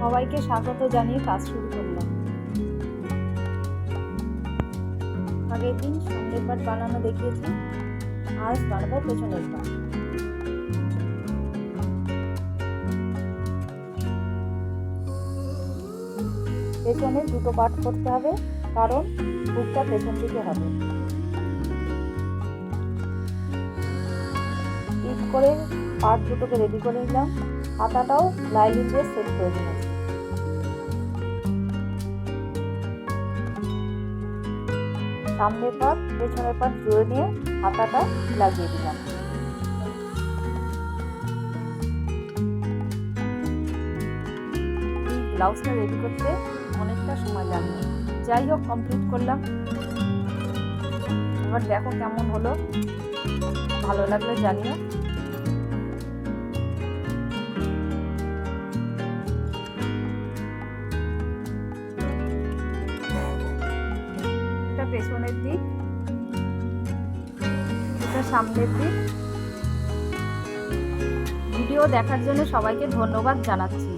সবাইকে স্বাগত জানিয়ে কাজ শুরু করলাম। আগের দিন সামনের পাট বানানো দেখিয়েছি, আজ বানাবো পেছনের পাট। পেছনে দুটো পাট করতে হবে, কারণ বুকটা পেছন দিকে হবে। পিট করে পাট দুটোকে রেডি করে নিলাম। হাতাটাও লাইলিন দিয়ে সেট করে নিয়েছি সামনের পাট পেছনের পাট জুড়ে নিয়ে হাতাটা লাগিয়ে দিলাম। এই ব্লাউজটা রেডি করতে অনেকটা সময় লাগবে যাই হোক কমপ্লিট করলাম। এবার দেখো কেমন হলো। ভালো লাগলে জানিও। পেছনের দিক। এটা সামনের দিক। ভিডিও দেখার জন্য সবাইকে ধন্যবাদ জানাচ্ছি।